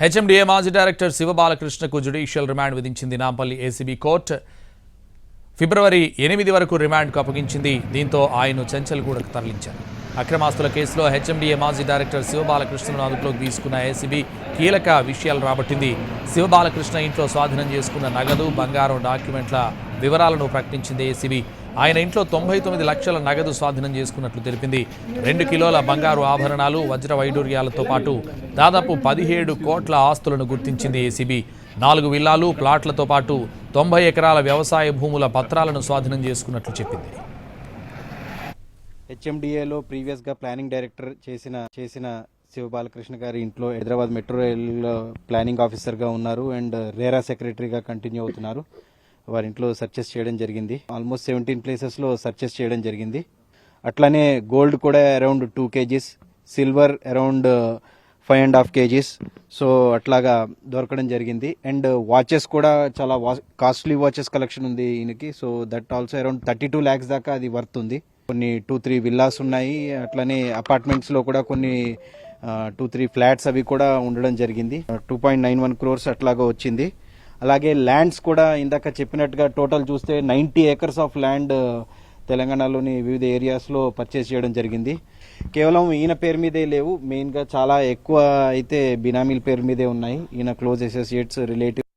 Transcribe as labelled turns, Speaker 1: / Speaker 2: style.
Speaker 1: HMDA మాజీ director శివబాలకృష్ణకు judicial remand విధించింది Nampally ACB court. ఫిబ్రవరి ఎనిమిది వరకు రిమాండ్కు అప్పగించింది. దీంతో ఆయన చెంచల్గూడకు తరలించారు. అక్రమాస్తుల కేసులో హెచ్ఎండిఏ మాజీ డైరెక్టర్ శివబాలకృష్ణను అదుపులోకి తీసుకున్న ఏసీబీ కీలక విషయాలు రాబట్టింది. శివబాలకృష్ణ ఇంట్లో స్వాధీనం చేసుకున్న నగదు బంగారం డాక్యుమెంట్ల వివరాలను ప్రకటించింది ఏసీబీ. ఆయన ఇంట్లో తొంభై తొమ్మిది లక్షల నగదు స్వాధీనం చేసుకున్నట్లు తెలిపింది. రెండు కిలోల బంగారు ఆభరణాలు వజ్ర వైడూర్యాలతో పాటు దాదాపు పదిహేడు కోట్ల ఆస్తులను గుర్తించింది ఏసీబీ. నాలుగు విల్లాలు ప్లాట్లతో పాటు తొంభై ఎకరాల వ్యవసాయ భూముల పత్రాలను స్వాధీనం చేసుకున్నట్లు చెప్పింది.
Speaker 2: హెచ్ఎండిఏలో ప్రీవియస్గా ప్లానింగ్ డైరెక్టర్ చేసిన చేసిన శివబాలకృష్ణ గారి ఇంట్లో హైదరాబాద్ మెట్రో రైల్ ప్లానింగ్ ఆఫీసర్గా ఉన్నారు అండ్ రేరా సెక్రటరీగా కంటిన్యూ అవుతున్నారు. వారి ఇంట్లో సర్చెస్ చేయడం జరిగింది. ఆల్మోస్ట్ సెవెంటీన్ ప్లేసెస్లో సర్చెస్ చేయడం జరిగింది. అట్లానే గోల్డ్ కూడా around two KGs silver around five and half KGs so అట్లాగా దొరకడం జరిగింది. అండ్ వాచెస్ uh, కూడా చాలా కాస్ట్లీ వాచెస్ కలెక్షన్ ఉంది ఈయనకి. So that also around thirty two lakhs దాకా అది వర్త్ ఉంది. కొన్ని టూ త్రీ విల్లాస్ ఉన్నాయి. అట్లానే అపార్ట్మెంట్స్లో కూడా కొన్ని టూ త్రీ ఫ్లాట్స్ అవి కూడా ఉండడం జరిగింది. Two point nine one crores అట్లాగా వచ్చింది. అలాగే ల్యాండ్స్ కూడా ఇందాక చెప్పినట్టుగా టోటల్ చూస్తే నైంటీ ఏకర్స్ ఆఫ్ ల్యాండ్ తెలంగాణలోని వివిధ ఏరియాస్లో పర్చేస్ చేయడం జరిగింది. కేవలం ఈయన పేరు మీదే లేవు మెయిన్గా చాలా ఎక్కువ అయితే బినామీల పేరు మీదే ఉన్నాయి. ఈయన క్లోజ్ అసోసియేట్స్ రిలేటివ్